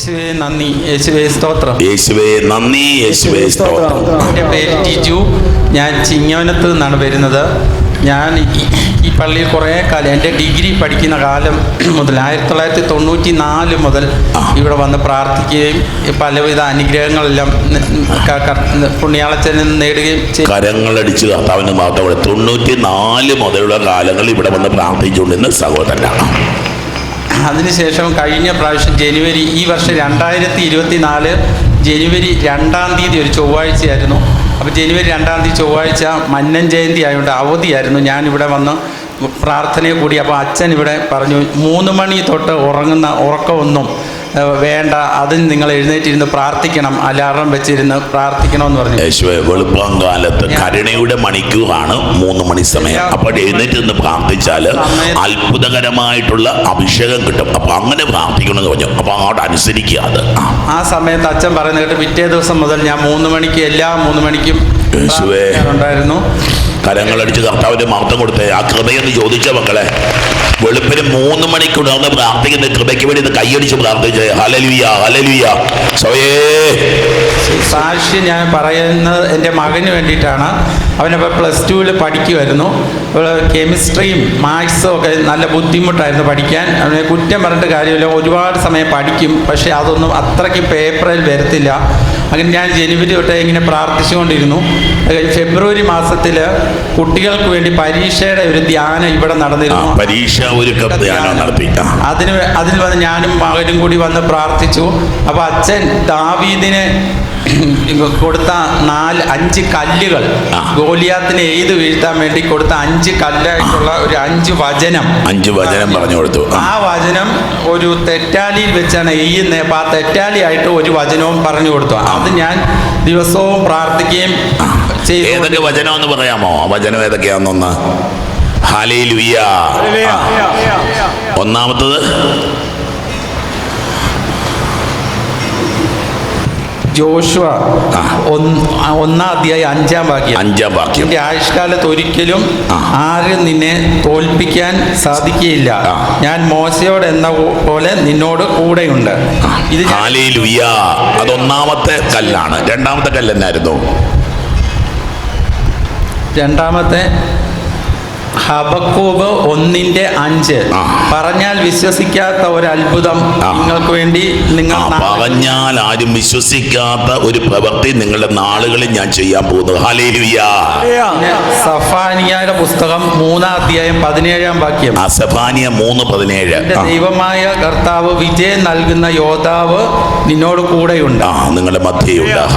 യേശുവേ നന്ദി. യേശുവേ സ്തോത്രം. യേശുവേ നന്ദി. യേശുവേ സ്തോത്രം. എന്റെ പേര് ടിജു ഞാൻ ചിങ്ങവനത്ത് നിന്നാണ് വരുന്നത്. ഞാൻ ഈ- പള്ളിയിൽ കുറേ കാലം എന്റെ ഡിഗ്രി പഠിക്കുന്ന കാലം മുതൽ ആയിരത്തി തൊള്ളായിരത്തി തൊണ്ണൂറ്റി നാല് മുതൽ ഇവിടെ വന്ന് പ്രാർത്ഥിക്കുകയും പലവിധ അനുഗ്രഹങ്ങളെല്ലാം പുണ്യാളച്ചനിൽ നിന്ന് നേടുകയും ചെയ്തു. കരങ്ങളടിച്ച് കർത്താവിന്റെ മാത്രം തൊണ്ണൂറ്റി നാല് മുതലുള്ള കാലങ്ങളിൽ ഇവിടെ വന്ന് പ്രാർത്ഥിച്ചുകൊണ്ടിരുന്ന സഹോദരനാണ്. അതിനുശേഷം കഴിഞ്ഞ പ്രാവശ്യം ജനുവരി ഈ വർഷം രണ്ടായിരത്തി ഇരുപത്തി നാല് ജനുവരി രണ്ടാം തീയതി ഒരു ചൊവ്വാഴ്ചയായിരുന്നു. അപ്പോൾ ജനുവരി രണ്ടാം തീയതി ചൊവ്വാഴ്ച മന്നൻ ജയന്തി ആയതുകൊണ്ട് അവധിയായിരുന്നു. ഞാനിവിടെ വന്ന് പ്രാർത്ഥനയെ കൂടി അപ്പോൾ അച്ഛൻ ഇവിടെ പറഞ്ഞു മൂന്ന് മണി തൊട്ട് ഉറങ്ങുന്ന ഉറക്കമൊന്നും വേണ്ട. അതിന് നിങ്ങൾ എഴുന്നേറ്റിരുന്ന് പ്രാർത്ഥിക്കണം. അലാറം വെച്ചിരുന്ന് പ്രാർത്ഥിക്കണമെന്ന് പറഞ്ഞു. യേശുവെ വെളുപ്പം കാലത്ത് കരുണയുടെ മണിക്കൂറാണ് മൂന്ന് മണി സമയം. അപ്പോൾ എഴുന്നേറ്റിരുന്ന് പ്രാർത്ഥിച്ചാൽ പ്രാർത്ഥിച്ചാൽ അത്ഭുതകരമായിട്ടുള്ള അഭിഷേകം കിട്ടും. അപ്പൊ അങ്ങനെ പ്രാർത്ഥിക്കണമെന്ന് പറഞ്ഞു. അപ്പൊ അങ്ങോട്ട് അനുസരിക്കുക അത്. ആ. സമയത്ത് അച്ഛൻ പറയുന്നത് കേട്ട് പിറ്റേ ദിവസം മുതൽ ഞാൻ മൂന്ന് മണിക്ക് എല്ലാ മൂന്ന് മണിക്കും യേശുവേ. പ്രാർത്ഥിക്കാറുണ്ടായിരുന്നു. കരങ്ങളടിച്ച് കർത്താവിന്റെ മഹത്വം കൊടുത്തേ. ആ കൃപയെന്ന് ചോദിച്ച മക്കളെ വെളുപ്പിന് മൂന്ന് മണിക്കുണർന്ന് പ്രാർത്ഥിക്കുന്ന കൃപയ്ക്ക് വേണ്ടി ഇത് കൈയടിച്ച് പ്രാർത്ഥിച്ചേ. ഹലലുയ ഹലലുയ സോയേ സാക്ഷി ഞാൻ പറയുന്നത് എന്റെ മകന് വേണ്ടിയിട്ടാണ്. അവനപ്പോൾ പ്ലസ് ടുവിൽ പഠിക്കുമായിരുന്നു അപ്പോൾ കെമിസ്ട്രിയും മാത്സും ഒക്കെ നല്ല ബുദ്ധിമുട്ടായിരുന്നു പഠിക്കാൻ. അവനെ കുറ്റം പറഞ്ഞിട്ട് കാര്യമില്ല. ഒരുപാട് സമയം പഠിക്കും. പക്ഷേ അതൊന്നും അത്രയ്ക്ക് പേപ്പറിൽ വരത്തില്ല. അങ്ങനെ ഞാൻ ജനുവരി തൊട്ട് ഇങ്ങനെ പ്രാർത്ഥിച്ചുകൊണ്ടിരുന്നു. ഫെബ്രുവരി മാസത്തിൽ കുട്ടികൾക്ക് വേണ്ടി പരീക്ഷയുടെ ഒരു ധ്യാനം ഇവിടെ നടന്നിരുന്നു. പരീക്ഷ ഒരു. അതിന് അതിൽ വന്ന് ഞാനും മകനും കൂടി വന്ന് പ്രാർത്ഥിച്ചു. അപ്പോൾ അച്ഛൻ ദാവീദിന് കൊടുത്ത നാല് അഞ്ച് കല്ലുകൾ. ഗോലിയാത്തിനെ എഴുത് വീഴ്ത്താൻ വേണ്ടി കൊടുത്ത അഞ്ച് കല്ലായിട്ടുള്ള ഒരു അഞ്ച് വചനം. അഞ്ച് വചനം പറഞ്ഞു കൊടുത്തു. ആ. വചനം ഒരു തെറ്റാലിയിൽ വെച്ചാണ് എയ്യുന്നത് അപ്പൊ ആ തെറ്റാലിയായിട്ട് ഒരു വചനവും പറഞ്ഞു കൊടുത്തു. അത് ഞാൻ ദിവസവും പ്രാർത്ഥിക്കുകയും ഏതൊക്കെ വചനം എന്ന് പറയാമോ? ആ വചനം ഏതൊക്കെയാണെന്നൊന്ന്. ആ. ഒന്നാമത്തത് ജോഷുവ. ഒന്നാം അധ്യായം അഞ്ചാം വാക്യം. അഞ്ചാം വാക്യം. നിന്റെ ആയുഷ്കാലത്ത് ഒരിക്കലും ആരും നിന്നെ തോൽപ്പിക്കാൻ സാധിക്കുകയില്ല. ഞാൻ മോശയോട് എന്ന പോലെ നിന്നോട് കൂടെയുണ്ട്. ഇത് അതൊന്നാമത്തെ കല്ലാണ്. രണ്ടാമത്തെ കല്ല് എന്നായിരുന്നു രണ്ടാമത്തെ ഹബക്കൂബ് ഒന്നിന്റെ അഞ്ച്. പറഞ്ഞാൽ വിശ്വസിക്കാത്ത ഒരു അത്ഭുതം. നിങ്ങൾക്ക് വേണ്ടി നിങ്ങൾ പറഞ്ഞാൽ ആരും വിശ്വസിക്കാത്ത ഒരു പ്രവൃത്തി നിങ്ങളുടെ നാളുകളിൽ ഞാൻ ചെയ്യാൻ പോകുന്നു ഹാലേലുയ്യ പിന്നെ സഫാനിയയുടെ പുസ്തകം മൂന്നാം അധ്യായം പതിനേഴാം വാക്യം. സഫാനിയ മൂന്ന് പതിനേഴ്. ദൈവമായ കർത്താവ് വിജയം നൽകുന്ന യോദ്ധാവ് നിന്നോട് കൂടെയുണ്ട്. ഉണ്ട് നിങ്ങളുടെ മധ്യയുണ്ട്.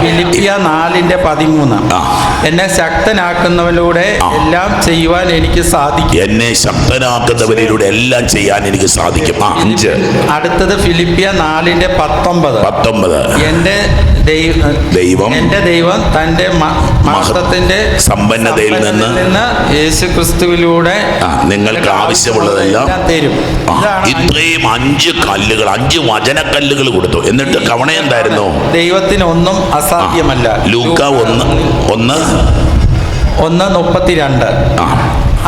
ഫിലിപ്പിയ നാലിന്റെ പതിമൂന്ന്. എന്നെ ശക്തനാക്കുന്നവനിലൂടെ. എല്ലാം ചെയ്യുവാൻ എനിക്ക് സാധിക്കും. എന്നെ ശബ്ദനാക്കുന്നവരിലൂടെ എല്ലാം ചെയ്യാൻ എനിക്ക് സാധിക്കും. അഞ്ച്. അടുത്തത് ഫിലിപ്പിയ നാലിന്റെ പത്തൊമ്പത്. പത്തൊമ്പത്. എന്റെ ദൈവം എന്റെ ദൈവം തന്റെ മഹത്വത്തിന്റെ സമ്പന്നതയിൽ നിന്ന് നിന്ന് യേശു ക്രിസ്തുവിലൂടെ നിങ്ങൾക്ക് ആവശ്യമുള്ളതെല്ലാം തരും. ഇത്രയും അഞ്ച് കല്ലുകൾ അഞ്ച് വചനക്കല്ലുകൾ കൊടുത്തു. എന്നിട്ട് കവണ എന്തായിരുന്നു? ദൈവത്തിന് ഒന്നും അസാധ്യമല്ല. ലൂക്ക ഒന്ന് ഒന്ന്. ഒന്ന് മുപ്പത്തിരണ്ട്. ആ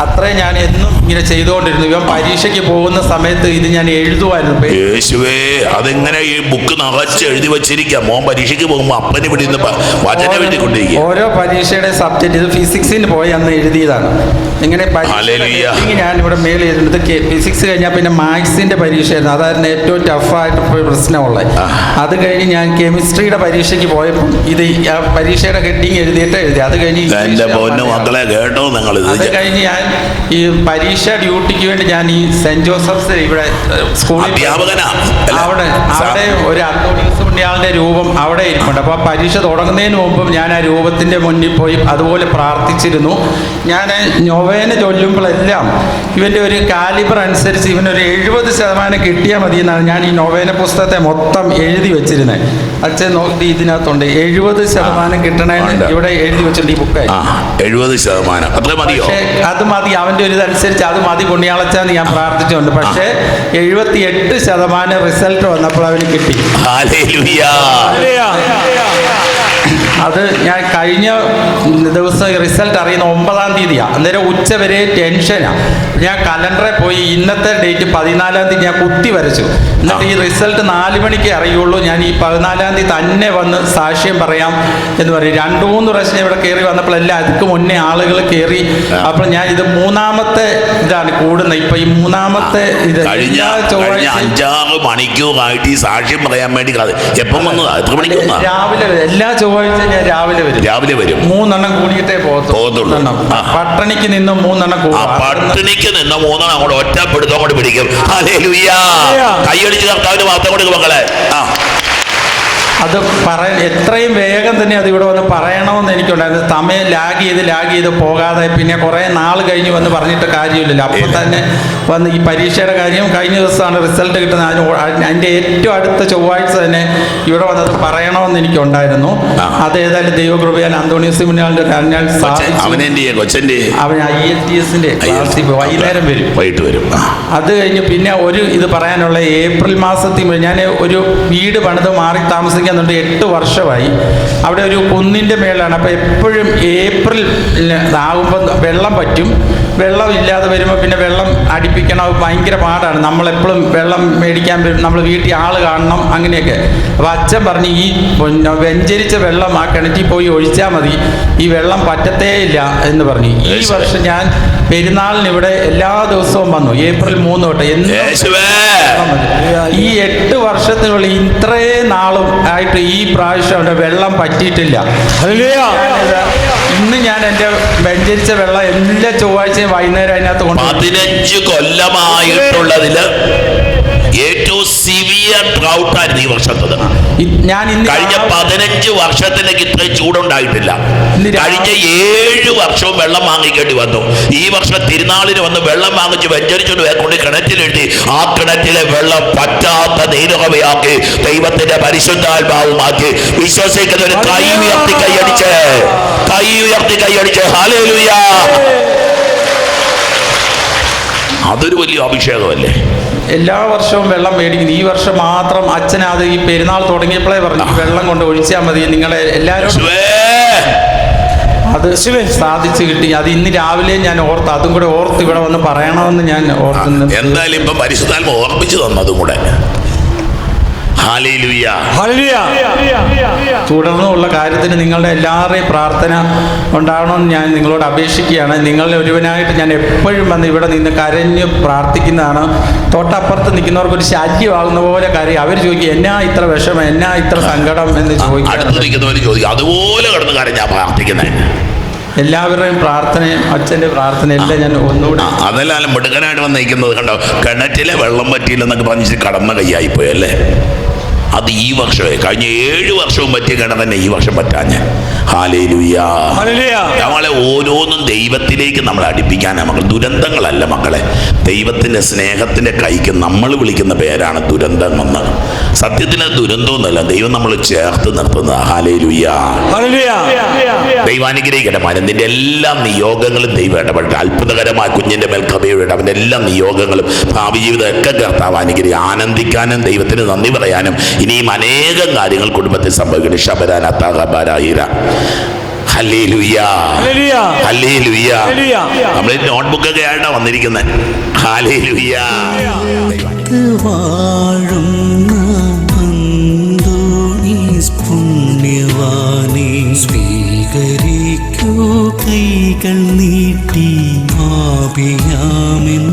അത്രയും ഞാൻ എന്നും ഇങ്ങനെ ചെയ്തുകൊണ്ടിരുന്നു. ഇവൻ പരീക്ഷയ്ക്ക് പോകുന്ന സമയത്ത് ഇത് ഞാൻ എഴുതുമായിരുന്നു യേശുവേ അതെങ്ങനെ ഈ ബുക്ക് നിറച്ച് എഴുതി വെച്ചിരിക്കാം? മോൻ പരീക്ഷയ്ക്ക് പോകുമ്പോ അപ്പനെ ഇവിടെ നിന്ന് വചനം എഴുതിക്കൊണ്ടിരിക്കുക. ഓരോ പരീക്ഷയുടെ സബ്ജക്റ്റ് ഇത് ഫിസിക്സിന് പോയി അന്ന് എഴുതിയതാണ്. ഇങ്ങനെ. ഞാൻ ഇവിടെ മേൽ എഴുതുന്നത് ഫിസിക്സ് കഴിഞ്ഞാൽ പിന്നെ മാത്സിന്റെ പരീക്ഷയായിരുന്നു. അതായിരുന്നു ഏറ്റവും ടഫായിട്ട് പ്രശ്നമുള്ളത്. അത് കഴിഞ്ഞ് ഞാൻ കെമിസ്ട്രിയുടെ പരീക്ഷയ്ക്ക് പോയപ്പോൾ ഇത് പരീക്ഷയുടെ ഹെഡിങ് എഴുതിയിട്ട് എഴുതി. അത് കഴിഞ്ഞ് എന്റെ പൊന്നു മക്കളെ കേട്ടോ നിങ്ങൾ അത് കഴിഞ്ഞ് ഞാൻ ഈ പരീക്ഷ ഡ്യൂട്ടിക്ക് വേണ്ടി ഞാൻ ഈ സെന്റ് ജോസഫ്സ് ഇവിടെ സ്കൂളിൽ അവിടെ അവിടെ ഒരു അന്തോണിയസ് പുണ്യാളിന്റെ രൂപം അവിടെ ഇരിപ്പുണ്ട്. അപ്പോൾ ആ പരീക്ഷ തുടങ്ങുന്നതിന് മുമ്പും ഞാൻ ആ രൂപത്തിന്റെ മുന്നിൽ പോയി അതുപോലെ പ്രാർത്ഥിച്ചിരുന്നു. ഞാൻ നൊവേന ചൊല്ലുമ്പോഴെല്ലാം ഇവന്റെ ഒരു കാലിബർ അനുസരിച്ച് ഇവനൊരു എഴുപത് ശതമാനം കിട്ടിയാൽ മതി എന്നാണ് ഞാൻ ഈ നൊവേന പുസ്തകത്തെ മൊത്തം എഴുതി വെച്ചിരുന്നത് അച്ഛൻ നോക്കി ഇതിനകത്തുണ്ട്. എഴുപത് ശതമാനം കിട്ടണേ ഇവിടെ എഴുതി വെച്ചിട്ടുണ്ട് ഈ ബുക്കായി എഴുപത് ശതമാനം. അത്ര മതിയോ? അത് മതി അവന്റെ ഒരു ഇതനുസരിച്ച് അത് മതി പുണ്യാളച്ചാന്ന് ഞാൻ പ്രാർത്ഥിച്ചുണ്ട് പക്ഷേ എഴുപത്തി എട്ട് ശതമാനം റിസൾട്ട് വന്നപ്പോൾ അവന് കിട്ടി. അത് ഞാൻ കഴിഞ്ഞ ദിവസം റിസൾട്ട് അറിയുന്ന ഒമ്പതാം തീയതിയാണ് അന്നേരം ഉച്ച വരെ ടെൻഷനാണ് ഞാൻ കലണ്ടറിൽ പോയി ഇന്നത്തെ ഡേറ്റ് പതിനാലാം തീയതി ഞാൻ കുത്തി വരച്ചു. എന്നിട്ട് ഈ റിസൾട്ട് നാല് മണിക്ക് അറിയുള്ളൂ. ഞാൻ ഈ പതിനാലാം തീയതി തന്നെ വന്ന് സാക്ഷ്യം പറയാം എന്ന് പറയും. രണ്ടു മൂന്ന് പ്രാവശ്യം ഇവിടെ കയറി വന്നപ്പോഴെല്ലാം അതിക്ക് മുന്നേ ആളുകൾ കയറി അപ്പോൾ ഞാൻ ഇത് മൂന്നാമത്തെ ഇതാണ് കൂടുന്നത്. ഇപ്പൊ ഈ മൂന്നാമത്തെ ഇത് കഴിഞ്ഞ അഞ്ചാറ് മണിക്കൂറായിട്ട് ഈ സാക്ഷ്യം പറയാൻ വേണ്ടി എപ്പം വന്നതാ? എത്ര രാവിലെ എല്ലാ ചൊവ്വാഴ്ചയും ഞാൻ രാവിലെ വരും. രാവിലെ വരും. മൂന്നെണ്ണം കൂടിയിട്ടേ പോകത്തുള്ളൂ. പട്ടണിക്ക് നിന്ന് മൂന്നെണ്ണം പട്ടണിക്ക് നിന്ന മൂന്നെണ്ണം അങ്ങോട്ട് ഒറ്റപ്പെടുത്തം അങ്ങോട്ട് പിടിക്കും. കൈയടിച്ച് കർത്താവിന് വാർത്ത കൊടുക്കും മക്കളെ. ആ. അത് പറയ എത്രയും വേഗം തന്നെ അത് ഇവിടെ വന്ന് പറയണമെന്ന് എനിക്കുണ്ടായിരുന്നു. സമയം ലാഗ് ചെയ്ത് ലാഗ് ചെയ്ത് പോകാതെ പിന്നെ കുറേ നാൾ കഴിഞ്ഞ് വന്ന് പറഞ്ഞിട്ട് കാര്യമില്ലല്ലോ. അപ്പോൾ തന്നെ വന്ന് ഈ പരീക്ഷയുടെ കാര്യം കഴിഞ്ഞ ദിവസമാണ് റിസൾട്ട് കിട്ടുന്നത്. അതിന് അതിന്റെ ഏറ്റവും അടുത്ത ചൊവ്വാഴ്ച തന്നെ ഇവിടെ വന്നത് പറയണമെന്ന് എനിക്കുണ്ടായിരുന്നു. അത് ഏതായാലും ദൈവകൃപയാൽ അന്തോണിയസ് മുന്നാളിന്റെ ഞാൻ കൊച്ചൻ സാധിച്ചു കൊച്ചന്റെ? അവൻ ഐ എൽ ടി എസിന്റെ ക്ലാസ്സിൽ പോയി. വൈകുന്നേരം വരും. വൈകിട്ട് വരും. അത് കഴിഞ്ഞ് പിന്നെ ഒരു ഇത് പറയാനുള്ള ഏപ്രിൽ മാസത്തിൽ ഞാൻ ഒരു വീട് പണിത് മാറി താമസിക്കുന്നുണ്ട് എട്ട് വർഷമായി. അവിടെ ഒരു കുന്നിന്റെ മേലാണ് അപ്പോൾ എപ്പോഴും ഏപ്രിൽ ആകുമ്പോൾ വെള്ളം പറ്റും. വെള്ളം ഇല്ലാതെ വരുമ്പോൾ പിന്നെ വെള്ളം അടിപ്പിക്കണം. ഭയങ്കര പാടാണ്. നമ്മളെപ്പോഴും വെള്ളം മേടിക്കാൻ വരും. നമ്മൾ വീട്ടിൽ ആൾ കാണണം അങ്ങനെയൊക്കെ. അപ്പോൾ അച്ഛൻ പറഞ്ഞ് ഈ വെഞ്ചരിച്ച വെള്ളം ആ കിണറ്റിൽ പോയി ഒഴിച്ചാൽ മതി. ഈ വെള്ളം പറ്റത്തേ ഇല്ല എന്ന് പറഞ്ഞു. ഈ വർഷം ഞാൻ പെരുന്നാളിന് ഇവിടെ എല്ലാ ദിവസവും വന്നു. ഏപ്രിൽ മൂന്ന് തൊട്ട് എന്ത് ഈ എട്ട് വർഷത്തിനുള്ളിൽ ഇത്രയും നാളും ആയിട്ട് ഈ പ്രാവശ്യം അവിടെ വെള്ളം പറ്റിയിട്ടില്ല. ഇന്ന് ഞാൻ എന്റെ വെഞ്ചരിച്ച വെള്ളം എല്ലാ ചൊവ്വാഴ്ചയും വൈകുന്നേരം അതിനകത്ത് കൊണ്ട് പതിനഞ്ച് കൊല്ലമായിട്ടുള്ളതിൽ ഏറ്റവും സിവിയർ ഡ്രൗട്ടായിരുന്നു ഈ വർഷത്തത്. ഞാൻ കഴിഞ്ഞ പതിനഞ്ച് വർഷത്തിലേക്ക് ഇത്രയും ചൂടുണ്ടായിട്ടില്ല. കഴിഞ്ഞ ഏഴ് വർഷവും വെള്ളം വാങ്ങിക്കേണ്ടി വന്നു. ഈ വർഷം തിരുനാളിന് വന്ന് വെള്ളം വാങ്ങിച്ച് വെഞ്ചരിച്ചുകൊണ്ട് കൊണ്ട് കിണറ്റിലെഴുതി ആ കിണറ്റിലെ വെള്ളം പറ്റാത്ത നീരകമയാക്കി ദൈവത്തിന്റെ പരിശുദ്ധാത്മാവുമാക്കി. വിശ്വസിക്കുന്നവര് കൈ ഉയർത്തി കൈയടിച്ച്. കൈ ഉയർത്തി കൈയടിച്ച്. ഹാലേലുയാ അതൊരു വലിയ അഭിഷേകമല്ലേ? എല്ലാ വർഷവും വെള്ളം മേടിക്കുന്നു. ഈ വർഷം മാത്രം അച്ഛൻ അത് ഈ പെരുന്നാൾ തുടങ്ങിയപ്പോഴേ പറഞ്ഞു "ഈ വെള്ളം കൊണ്ട് ഒഴിച്ചാൽ മതി. നിങ്ങളെ എല്ലാവരും. അത് സാധിച്ചു കിട്ടി. അത് ഇന്ന് രാവിലെ ഞാൻ ഓർത്ത് അതും കൂടെ ഓർത്ത് ഇവിടെ വന്ന് പറയണമെന്ന് ഞാൻ ഓർക്കുന്നു എന്തായാലും ഇപ്പൊ പരിശുദ്ധാത്മ ഓർമ്മിച്ചു തന്നതും കൂടെ. തുടർന്നുള്ള കാര്യത്തിന് നിങ്ങളുടെ എല്ലാവരുടെയും പ്രാർത്ഥന ഉണ്ടാവണമെന്ന് ഞാൻ നിങ്ങളോട് അപേക്ഷിക്കുകയാണ്. നിങ്ങൾ ഒരുവനായിട്ട് ഞാൻ എപ്പോഴും വന്ന് ഇവിടെ നിന്ന് കരഞ്ഞ് പ്രാർത്ഥിക്കുന്നതാണ്. തൊട്ടപ്പുറത്ത് നിൽക്കുന്നവർക്ക് ഒരു ശല്യമാകുന്ന പോലെ കാര്യം. അവർ ചോദിക്കും എന്നാ ഇത്ര വിഷമം? എന്നാ ഇത്ര സങ്കടം? എന്ന് ചോദിക്കും അതുപോലെ കിടന്ന് കരഞ്ഞാ പ്രാർത്ഥിക്കുന്നത് എല്ലാവരുടെയും പ്രാർത്ഥനയും അച്ഛന്റെ പ്രാർത്ഥനയെല്ലാം ഞാൻ ഒന്നുകൂടി അതെല്ലാം മിടുക്കനായിട്ട് വന്നിരിക്കുന്നത് കണ്ടോ? കിണറ്റിലെ വെള്ളം പറ്റിയില്ലെന്നൊക്കെ പറഞ്ഞിട്ട് കടന്ന അല്ലേ? അത് ഈ വർഷമേ. കഴിഞ്ഞ ഏഴ് വർഷവും പറ്റിയ കിണർ തന്നെ ഈ വർഷം പറ്റാഞ്ഞ്. നമ്മളെ ഓരോന്നും ദൈവത്തിലേക്ക് നമ്മൾ അടുപ്പിക്കാനാണ് മക്കൾ ദുരന്തങ്ങളല്ല മക്കളെ. ദൈവത്തിന്റെ സ്നേഹത്തിന്റെ കൈക്ക് നമ്മൾ വിളിക്കുന്ന പേരാണ് ദുരന്തം എന്ന് സത്യത്തിൽ അത് ദുരന്തമൊന്നുമല്ല. ദൈവം നമ്മൾ ചേർത്ത് നിർത്തുന്നത്. ഹാലേലുയാ ദൈവാനുഗ്രഹിക്കട്ടെ മരുന്നിന്റെ എല്ലാ നിയോഗങ്ങളും ദൈവം ഇടപെടട്ടെ. അത്ഭുതകരമായ കുഞ്ഞിന്റെ മേൽ കഥയുടെ അവന്റെ എല്ലാ നിയോഗങ്ങളും ഭാവി ജീവിതം ഒക്കെ കർത്താവ് അനുഗ്രഹി ആനന്ദിക്കാനും ദൈവത്തിന് നന്ദി പറയാനും ഇനിയും അനേകം കാര്യങ്ങൾ കുടുംബത്തിൽ സംഭവിക്കുന്നു ശബരാന താകബാരായിര ഹല്ലേലൂയാ നമ്മൾ നോട്ട്ബുക്കൊക്കെ ആയിട്ടാണ് വന്നിരിക്കുന്നത് സ്വീകരിക്കൂ കൈകൾ നീട്ടി ആപിയാമിൻ